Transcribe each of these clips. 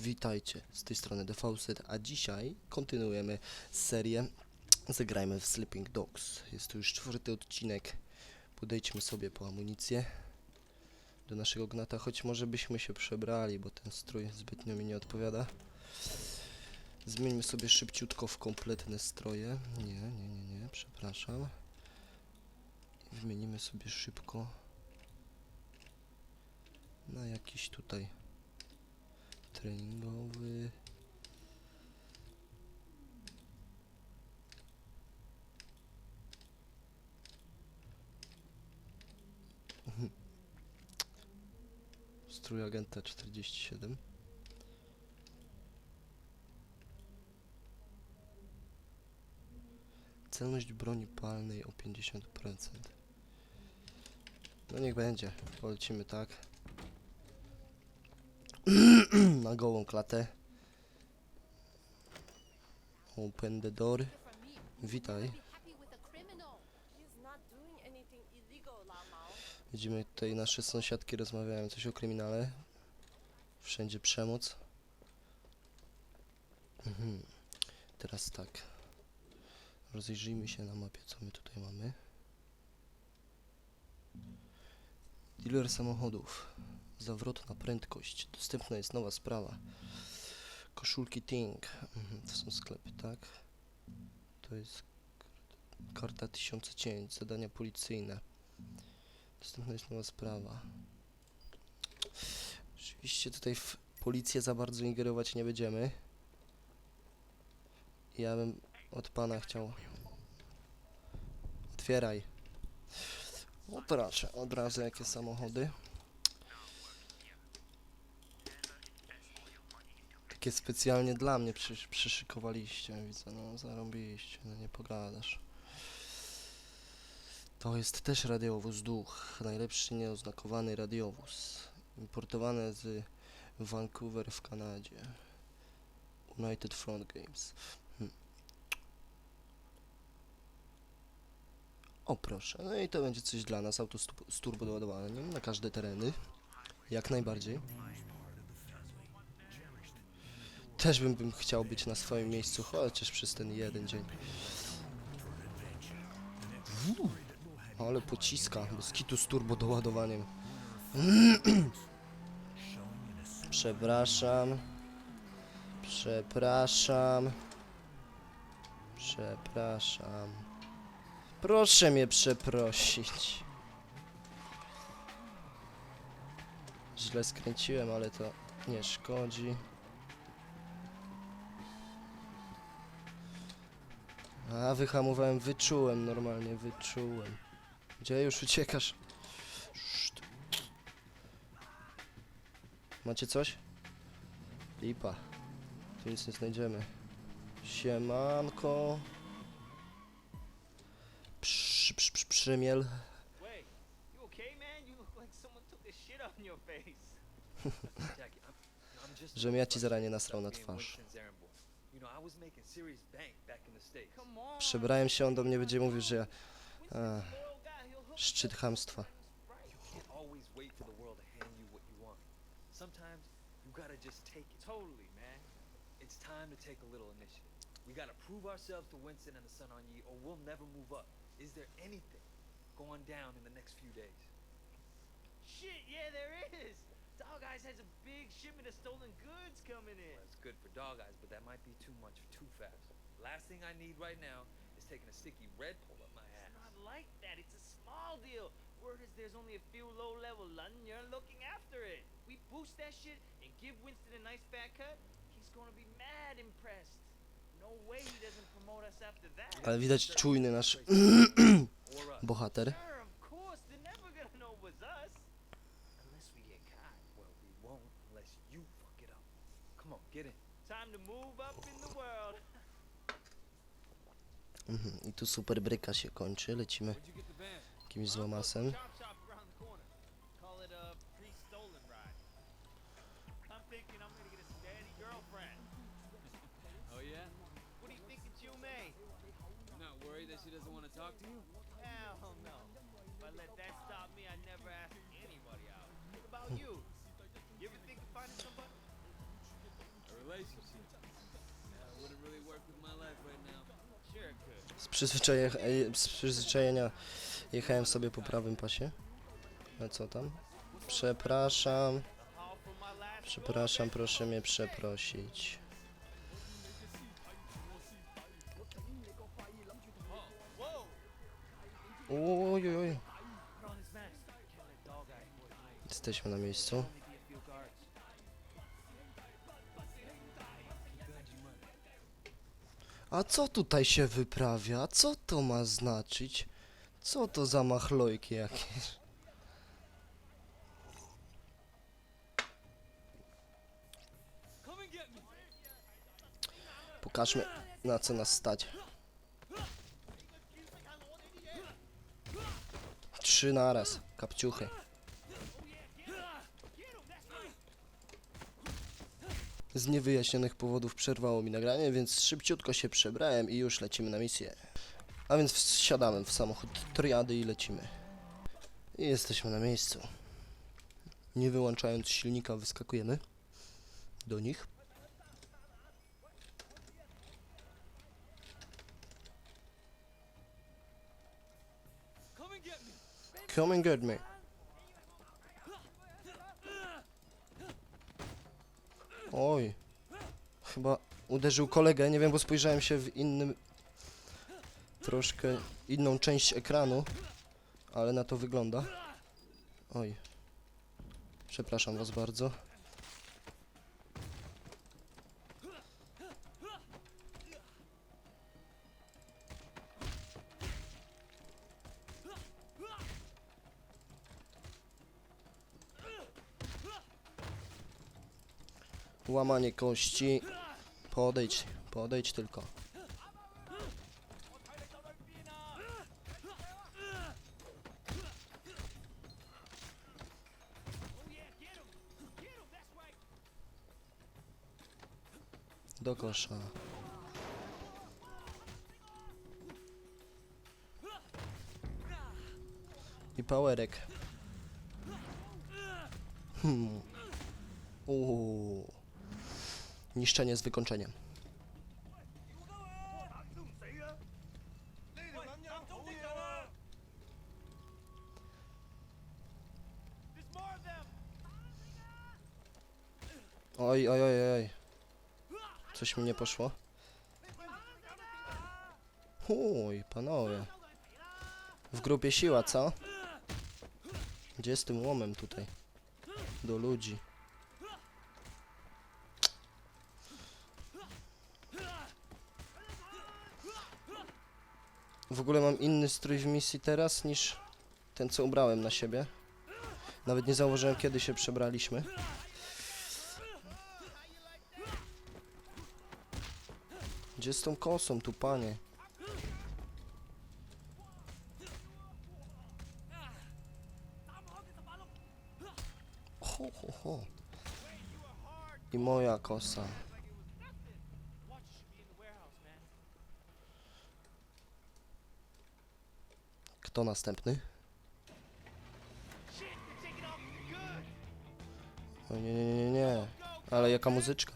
Witajcie, z tej strony Defauset, a dzisiaj kontynuujemy serię Zagrajmy w Sleeping Dogs. Jest to już czwarty odcinek. Podejdźmy sobie po amunicję do naszego gnata, choć może byśmy się przebrali, bo ten strój zbytnio mi nie odpowiada. Zmieńmy sobie szybciutko w kompletne stroje. Nie, nie, nie, nie, przepraszam. Wymienimy sobie szybko na jakiś tutaj treningowy. Strój agenta 47. Celność broni palnej o 50%. No niech będzie. Polecimy tak. Na gołą klatę. Open the door. Witaj. Widzimy tutaj nasze sąsiadki rozmawiają coś o kryminale. Wszędzie przemoc. Mhm. Teraz tak. Rozejrzyjmy się na mapie, co my tutaj mamy. Dealer samochodów. Zawrotna prędkość. Dostępna jest nowa sprawa. Koszulki Ting. Mhm, to są sklepy, tak? To jest karta- tysiąca cięć. Zadania policyjne. Dostępna jest nowa sprawa. Oczywiście tutaj w policję za bardzo ingerować nie będziemy. Ja bym od pana chciał. Otwieraj. O proszę, od razu jakie samochody. Takie specjalnie dla mnie przysz, przyszykowaliście, widzę, no zarobiliście, no nie pogadasz. To jest też radiowóz duch, najlepszy nieoznakowany radiowóz. Importowany z Vancouver w Kanadzie. United Front Games. Hm. O proszę, no i to będzie coś dla nas, auto z na każde tereny. Jak najbardziej. Też bym, bym chciał być na swoim miejscu, chociaż przez ten jeden dzień. Ale pociska, bez kitu z turbo doładowaniem. Przepraszam. Przepraszam. Przepraszam. Proszę mnie przeprosić. Źle skręciłem, ale to nie szkodzi. A, wyhamowałem, wyczułem normalnie, wyczułem. Gdzie już uciekasz? Szt. Macie coś? Lipa. Tu nic nie znajdziemy. Siemanko. Psz, psz, psz, przymiel. Żebym ja ci zaranie nasrał na twarz. Przebrałem się, on do mnie będzie mówił, że hook szczyt you up. chamstwa. Right. You can't always wait for the world to hand you what you want. Sometimes you gotta just take it. Totally, man. It's time to take a little initiative. We gotta prove ourselves to Winston and the Sun on Yi, or we'll never move up. Is there anything going down in the next few days? Shit, yeah, there is. Dog Eyes has a big shipment of stolen goods coming in. Well, it's good for dog eyes, but that might be too much too fast. Last thing I need right now is taking a sticky red pole up my It's ass. not like that. It's a small deal. Word is there's only a few low-level London looking after it. We boost that shit and give Winston a nice fat cut. He's gonna be mad impressed. No way he doesn't promote us after that. Ale widać czujny nasz bohater. Not worried that she doesn't want to talk to you? Hell no. If I let that stop me, I'd never ask anybody out. What about you? Z przyzwyczajenia, z przyzwyczajenia jechałem sobie po prawym pasie. A co tam? Przepraszam, przepraszam, proszę mnie przeprosić. Whoa! Oj, oj, oj. A co tutaj się wyprawia? Co to ma znaczyć? Co to za machlojki jakieś? Pokażmy na co nas stać. Trzy naraz, kapciuchy. Z niewyjaśnionych powodów przerwało mi nagranie, więc szybciutko się przebrałem i już lecimy na misję. A więc wsiadamy w samochód triady i lecimy. I jesteśmy na miejscu. Nie wyłączając silnika wyskakujemy do nich. Come and get me. Come and get me. Oj. Chyba uderzył kolegę, nie wiem, bo spojrzałem się w innym... Troszkę inną część ekranu, ale na to wygląda. Oj. Przepraszam was bardzo. Łamanie kości. Podejdź, podejdź tylko. Do kosza. I powerek. Hmm. Uuu. Niszczenie z wykończeniem. Oj, oj, oj, oj. Coś mi nie poszło. Uj, panowie. W grupie siła, co? Gdzie z tym łomem tutaj? Do ludzi. W ogóle mam inny strój w misji teraz niż ten, co ubrałem na siebie. Nawet nie zauważyłem, kiedy się przebraliśmy. Gdzie z tą kosą tu, panie? Ho, ho, ho. I moja kosa. Watch should be in the warehouse, man. Kto następny? O nie, nie, nie, nie. Ale jaka muzyczka.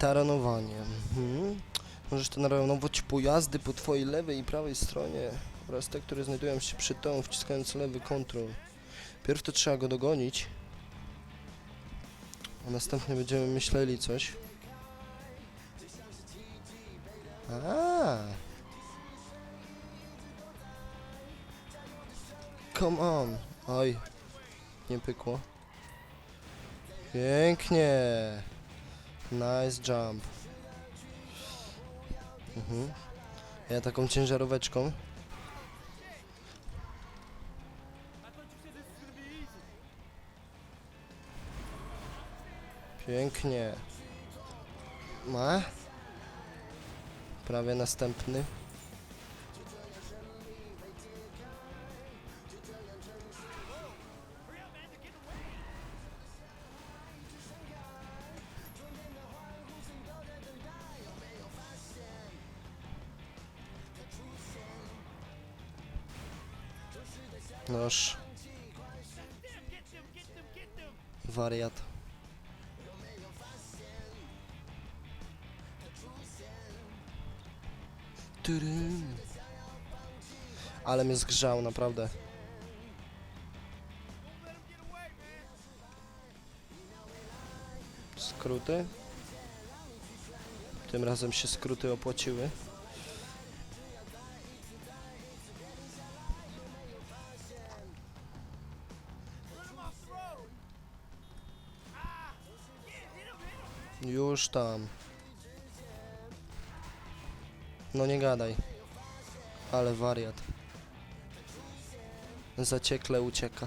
Taranowanie. Mhm. Możesz taranować pojazdy po twojej lewej i prawej stronie oraz te, które znajdują się przed tobą, wciskając lewy kontrol. Pierw to trzeba go dogonić, a następnie będziemy myśleli coś. A. Come on. Oj. Nie pykło. Pięknie. Nice jump. Mhm. Ja taką ciężaróweczką. Pięknie. Ma? Prawie następny. Noż. Wariat. Ale mnie zgrzał, naprawdę. Skróty. Tym razem się skróty opłaciły. Już tam. No nie gadaj. Ale wariat. Zaciekle ucieka.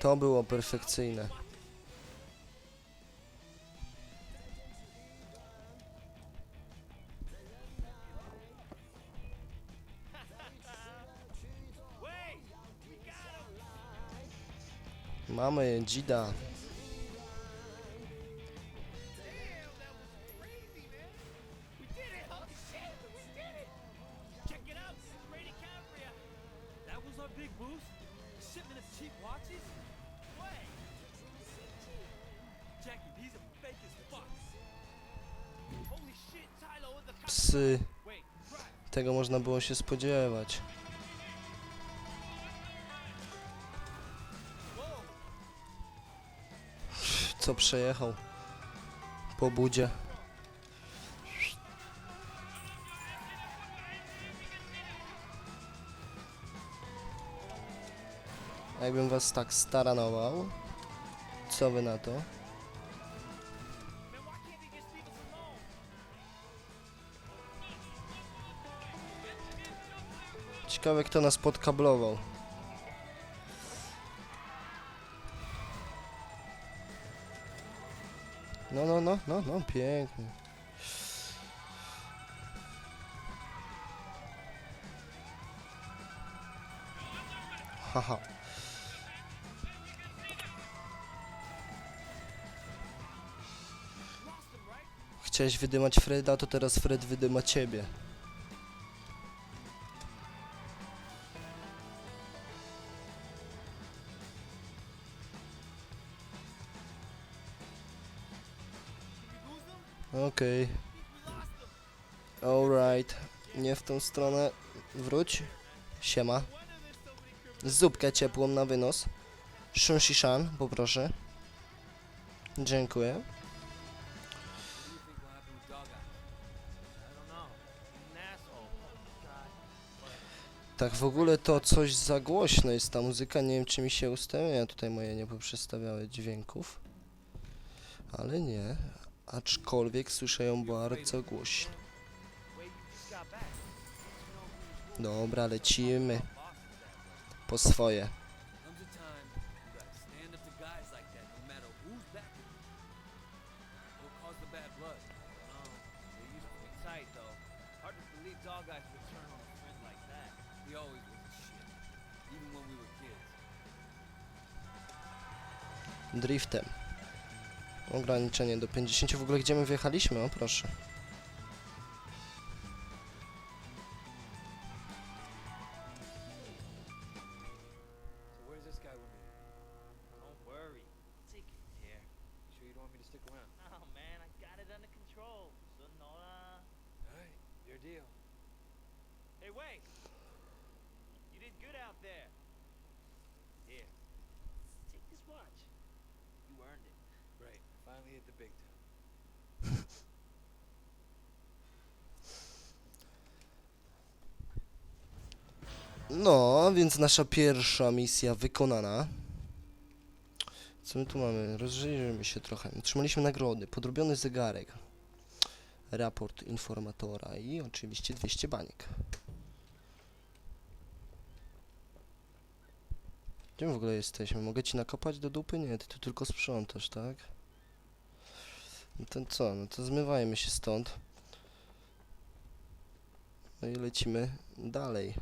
To było perfekcyjne. The cop. Psy. Tego można było się spodziewać. Co przejechał? Po budzie. Jakbym was tak staranował, co wy na to? Ciekawe kto nas podkablował. No, no, no, no, no, pięknie. Haha. Chciałeś wydymać Freda, to teraz Fred wydyma ciebie. Okej. Alright. Nie w tą stronę. Wróć. Siema. Zupkę ciepłą na wynos. Shunshishan, poproszę. Dziękuję. Tak w ogóle to coś za głośno jest ta muzyka. Nie wiem czy mi się ustawienia tutaj moje nie poprzestawiały dźwięków. Ale nie. Aczkolwiek słyszę ją bardzo głośno. Dobra, lecimy po swoje. Driftem. Ograniczenie do 50. W ogóle gdzie my wjechaliśmy? O proszę. Finally hit the big time. No, więc nasza pierwsza misja wykonana. Co my tu mamy? Rozejrzyjmy się trochę. Otrzymaliśmy nagrody. Podrobiony zegarek. raport informatora i oczywiście 200 baniek. Gdzie w ogóle jesteśmy? Mogę ci nakopać do dupy? Nie, ty tu tylko sprzątasz, tak? No to co? No to zmywajmy się stąd. No i lecimy dalej.